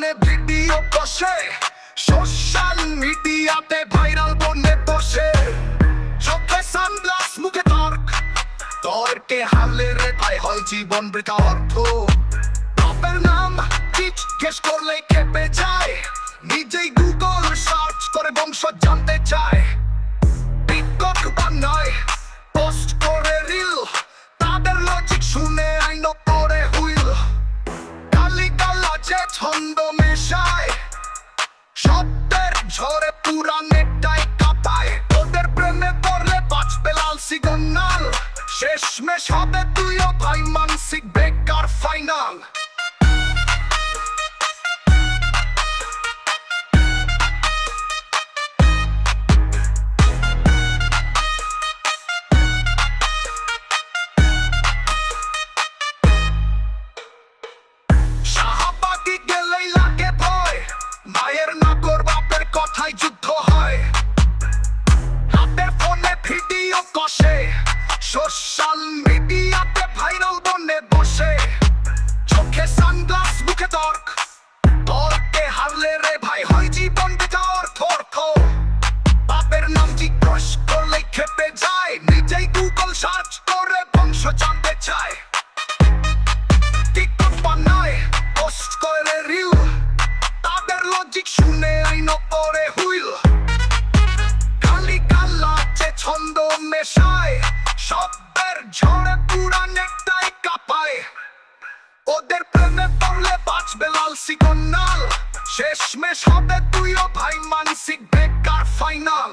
বনে ভিডিও বসে। সোশ্যাল মিডিয়াতে ভাইরাল বনে বসে। চোখে সানগ্লাস, মুখে তর্ক তর্কে হালে রে তাই হয় জীবন বৃথা অর্থ। বাপের নাম জিজ্ঞেস করলে খেপে যায়। নিজেই গুগল সার্চ করে বংশ জানতে চায়। যে ছন্দ মেশায়, শব্দের ঝরে পুরা নেকটাই কাঁপায়। ওদের প্রেমে পড়লে বাঁচবে লাল সিগন্যাল, শেষমেশ হবে তুইও ভাই মানসিক বেকার ফাইনাল। সোশ্যাল মিডিয়াতে ভাইরাল বনে বসে। চোখে সানগ্লাস, মুখে তর্ক। তর্কে হারলে রে ভাই, হয় জীবন বেকার থর্ক বাপের নাম জিজ্ঞেস করলে খেপে যায়? নিজেই গুগল সার্চ করে বংশ জানতে চায়। শেষ হবে তুইও ভাই মানসিক বেকার ফাইনাল